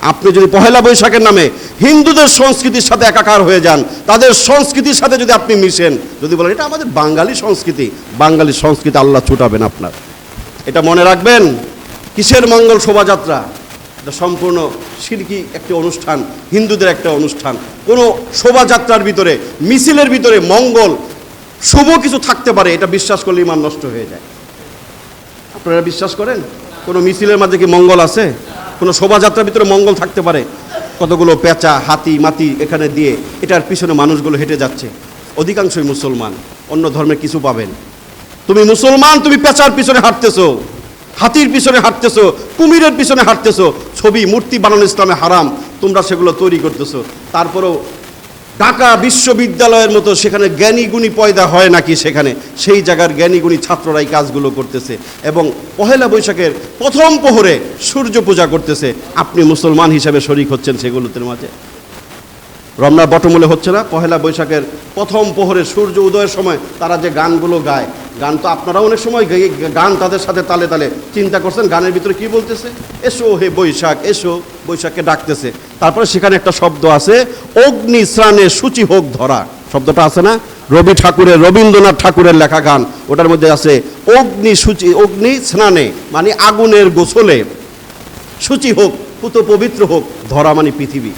আপনি যদি পহেলা বৈশাখের নামে হিন্দুদের সংস্কৃতির সাথে একাকার হয়ে যান, তাদের সংস্কৃতির সাথে যদি আপনি মিশেন, যদি বলেন, এটা আমাদের বাঙালি সংস্কৃতি বাঙালি সংস্কৃতি আল্লাহ ছুটাবেন আপনার। এটা মনে রাখবেন, কিসের মঙ্গল শোভাযাত্রা? এটা সম্পূর্ণ সিরকি একটি অনুষ্ঠান, হিন্দুদের একটা অনুষ্ঠান। কোনো শোভাযাত্রার ভিতরে, মিছিলের ভিতরে মঙ্গল, শুভ কিছু থাকতে পারে, এটা বিশ্বাস করলে ইমান নষ্ট হয়ে যায়। আপনারা বিশ্বাস করেন? কোনো মিছিলের মাঝে কি মঙ্গল আছে? কোনো শোভাযাত্রার ভিতরে মঙ্গল থাকতে পারে। কতগুলো পেঁচা, হাতি মাতি এখানে দিয়ে এটার পিছনে মানুষগুলো হেঁটে যাচ্ছে। অধিকাংশই মুসলমান, অন্য ধর্মের কিছু পাবেন। তুমি মুসলমান, তুমি পেঁচার পিছনে হাঁটতেছো, হাতির পিছনে হাঁটতেছো, কুমিরের পিছনে হাঁটতেছো, ছবি, মূর্তি বানানো ইসলামে হারাম, তোমরা সেগুলো তৈরি করতেছো। তারপরেও ঢাকা বিশ্ববিদ্যালয়ের মতো সেখানে জ্ঞানীগুণী পয়দা হয় নাকি সেখানে? সেই জায়গার জ্ঞানীগুণী ছাত্ররাই কাজগুলো করতেছে এবং পহেলা বৈশাখের প্রথম প্রহরে সূর্য পূজা করতেছে। আপনি মুসলমান হিসাবে শরিক হচ্ছেন সেগুলোতে মাঝে। রমনা বটমূলে হচ্ছে না। পহেলা বৈশাখের প্রথম প্রহরে সূর্য উদয়ের সময় তারা যে গানগুলো গায় গান তো আপনারা অনেক সময় গান তাদের সাথে তালে তালে চিন্তা করছেন, গানের ভিতরে কি বলতেছে? এসো হে বৈশাখ, এসো, বৈশাখকে ডাকতেছে। তারপরে সেখানে একটা শব্দ আছে, অগ্নি স্নানে সূচি হোক ধরা। শব্দটা আছে না? রবি ঠাকুরের, রবীন্দ্রনাথ ঠাকুরের লেখা গান। ওটার মধ্যে আছে, অগ্নি সূচি, অগ্নি স্নানে মানে আগুনের গোসলে। সূচি হোক, পুত পবিত্র হোক, ধরা মানে পৃথিবী।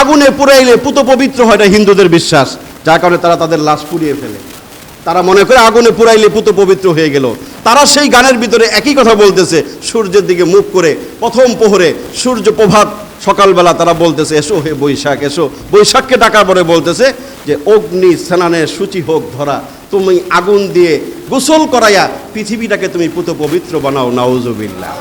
আগুনে পুরাইলে পুত পবিত্র হয় এটা হিন্দুদের বিশ্বাস, যার কারণে তারা তাদের লাশ পুড়িয়ে ফেলে। তারা মনে করে আগুনে পুরাইলে পুত পবিত্র হয়ে গেল। তারা সেই গানের ভিতরে একই কথা বলতেছে, সূর্যের দিকে মুখ করে প্রথম প্রহরে সূর্য প্রভাত সকালবেলা তারা বলতেছে, এসো হে বৈশাখ, এসো। বৈশাখকে ডাকার পরে বলতেছে যে, অগ্নি স্নানে সূচি হোক ধরা, তুমি আগুন দিয়ে গোসল করাইয়া পৃথিবীটাকে তুমি পুত পবিত্র বানাও, নাউজুবিল্লাহ।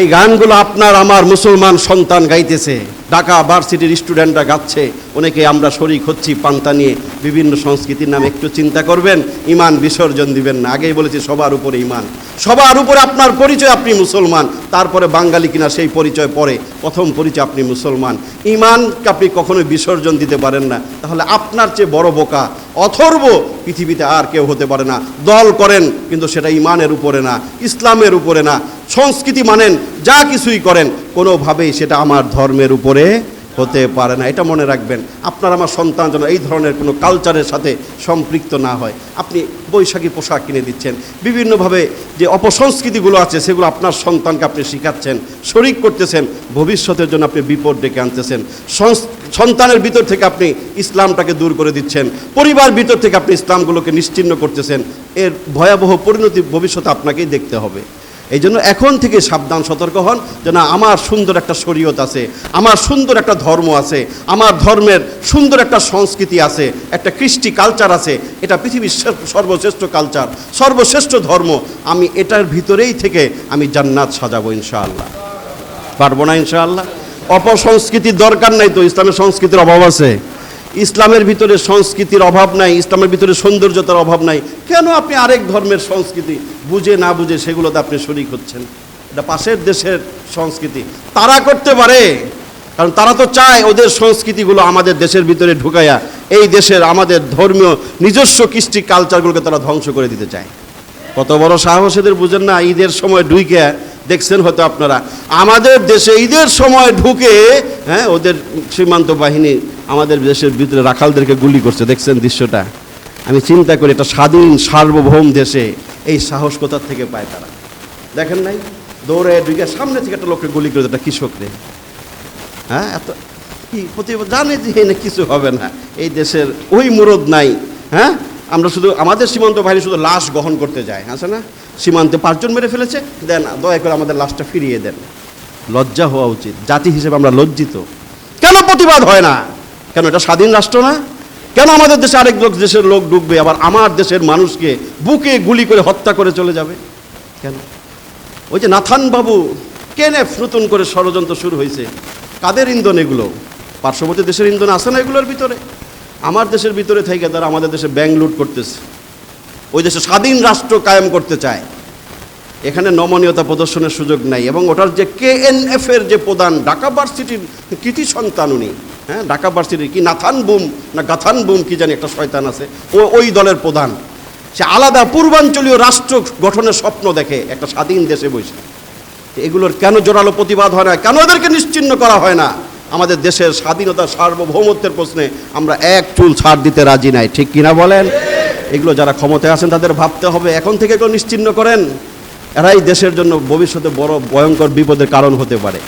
এই গানগুলো আপনার, আমার মুসলমান সন্তান গাইতেছে। ঢাকা ভার্সিটির স্টুডেন্টরা গাচ্ছে। অনেকে আমরা শরিক হচ্ছি, পান্তা নিয়ে বিভিন্ন সংস্কৃতির নামে একটু চিন্তা করবেন, ইমান বিসর্জন দিবেন না। আগেই বলেছি, সবার উপরে ইমান। সবার উপরে আপনার পরিচয়, আপনি মুসলমান। তারপরে বাঙালি কিনা সেই পরিচয় পরে, প্রথম পরিচয় আপনি মুসলমান। ইমানকে আপনি কখনোই বিসর্জন দিতে পারেন না। তাহলে আপনার চেয়ে বড় বোকা, অথর্ব পৃথিবীতে আর কেউ হতে পারে না। দল করেন, কিন্তু সেটা ইমানের উপরে না, ইসলামের উপরে না। সংস্কৃতি মানেন, যা কিছুই করেন, কোনোভাবেই সেটা আমার ধর্মের উপরে হতে পারে না। এটা মনে রাখবেন। আপনার আমার সন্তান যেন এই ধরনের কোনো কালচারের সাথে সম্পৃক্ত না হয়। আপনি বৈশাখী পোশাক কিনে দিচ্ছেন। বিভিন্নভাবে যে অপসংস্কৃতিগুলো আছে, সেগুলো আপনার সন্তানকে আপনি শেখাচ্ছেন, শরিক করতেছেন, ভবিষ্যতের জন্য আপনি বিপদ ডেকে আনতেছেন। সন্তানের ভিতর থেকে আপনি ইসলামটাকে দূর করে দিচ্ছেন। পরিবার ভিতর থেকে আপনি ইসলামগুলোকে নিশ্চিহ্ন করতেছেন। এর ভয়াবহ পরিণতি ভবিষ্যতে আপনাকেই দেখতে হবে। এই জন্য এখন থেকে সাবধান, সতর্ক হন যে না, আমার সুন্দর একটা শরীয়ত আছে, আমার সুন্দর একটা ধর্ম আছে, আমার ধর্মের সুন্দর একটা সংস্কৃতি আছে, একটা কৃষ্টি কালচার আছে, এটা পৃথিবীর সর্বশ্রেষ্ঠ কালচার সর্বশ্রেষ্ঠ ধর্ম, আমি এটার ভিতরেই থেকে আমি জান্নাত সাজাবো ইনশাআল্লাহ। পারব না ইনশাআল্লাহ? অপসংস্কৃতির দরকার নাই তো, ইসলামের সংস্কৃতির অভাব আছে। ইসলামের ভিতরে সংস্কৃতির অভাব নাই, ইসলামের ভিতরে সৌন্দর্যতার অভাব নাই, কেন আপনি আরেক ধর্মের সংস্কৃতি বুঝে না বুঝে সেগুলোতে আপনি শরিক হচ্ছেন? এটা পাশের দেশের সংস্কৃতি। তারা করতে পারে, কারণ তারা তো চায় ওদের সংস্কৃতিগুলো আমাদের দেশের ভিতরে ঢুকাইয়া এই দেশের আমাদের ধর্মীয় নিজস্ব কৃষ্টি কালচারগুলোকে তারা ধ্বংস করে দিতে চায়। কত বড় সাহস এদের, বুঝেন না? ঈদের সময় ঢুকে দেখছেন হয়তো আপনারা। আমাদের দেশে ঈদের সময় ঢুকে হ্যাঁ ওদের সীমান্ত বাহিনী আমাদের দেশের ভিতরে রাখালদেরকে গুলি করছে, দেখছেন দৃশ্যটা? আমি চিন্তা করি এটা স্বাধীন, সার্বভৌম দেশে এই সাহস কোথার থেকে পায় তারা? দেখেন নাই? দৌড়ে ঢুকে সামনে থেকে একটা লোককে গুলি করে একটা কৃষকরে হ্যাঁ এত কি প্রতি জানে যে এনে কিছু হবে না। এই দেশের ওই মুরদ নাই হ্যাঁ? আমরা শুধু, আমাদের সীমান্ত বাহিনী শুধু লাশ গ্রহণ করতে যায়, আছে না? সীমান্তে পাঁচজন মেরে ফেলেছে, দেন দয়া করে আমাদের লাশটা ফিরিয়ে দেন। লজ্জা হওয়া উচিত। জাতি হিসেবে আমরা লজ্জিত। কেন প্রতিবাদ হয় না? কেন এটা স্বাধীন রাষ্ট্র না? কেন আমাদের দেশে আরেক লোক দেশের লোক ঢুকবে, আবার আমার দেশের মানুষকে বুকে গুলি করে হত্যা করে চলে যাবে? কেন? ওই যে নাথান বাবু কেনে নতুন করে ষড়যন্ত্র শুরু হয়েছে? কাদের ইন্ধন এগুলো? পার্শ্ববর্তী দেশের ইন্ধন আছে না এগুলোর ভিতরে? আমার দেশের ভিতরে থেকে তারা আমাদের দেশে ব্যাংক লুট করতেছে। ওই দেশে স্বাধীন রাষ্ট্র কায়েম করতে চায়। এখানে নমনীয়তা প্রদর্শনের সুযোগ নাই এবং ওটার যে কেএনএফ এর যে প্রধান ঢাকা ভার্সিটির কৃতি সন্তান উনি হ্যাঁ ঢাকা ভার্সিটির কি নাথান বুম, না গাথান বুম, কি জানি একটা শয়তান আছে, ও ওই দলের প্রধান। সে আলাদা পূর্বাঞ্চলীয় রাষ্ট্র গঠনের স্বপ্ন দেখে একটা স্বাধীন দেশে বসে। এগুলোর কেন জোরালো প্রতিবাদ হয় না? কেন এদেরকে নিশ্চিহ্ন করা হয় না? আমাদের দেশের স্বাধীনতা সার্বভৌমত্বের প্রশ্নে আমরা এক চুল ছাড় দিতে রাজি নাই, ঠিক কিনা বলেন? এগুলো যারা ক্ষমতায় আছেন, তাদের ভাবতে হবে, এখন থেকে এগুলো নিশ্চিহ্ন করেন? এরাই দেশের জন্য ভবিষ্যতে বড় ভয়ঙ্কর বিপদের কারণ হতে পারে।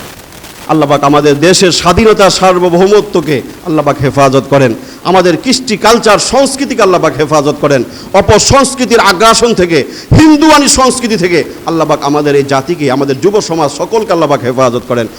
আল্লাহবাক আমাদের দেশের স্বাধীনতা সার্বভৌমত্বকে আল্লাহবাক হেফাজত করেন। আমাদের কৃষ্টি কালচার সংস্কৃতিকে আল্লাহবাক হেফাজত করেন। অপসংস্কৃতির আগ্রাসন থেকে, হিন্দুয়ানি সংস্কৃতি থেকে আল্লাহবাক আমাদের এই জাতিকে, আমাদের যুব সমাজ সকলকে আল্লাহবাক হেফাজত করেন।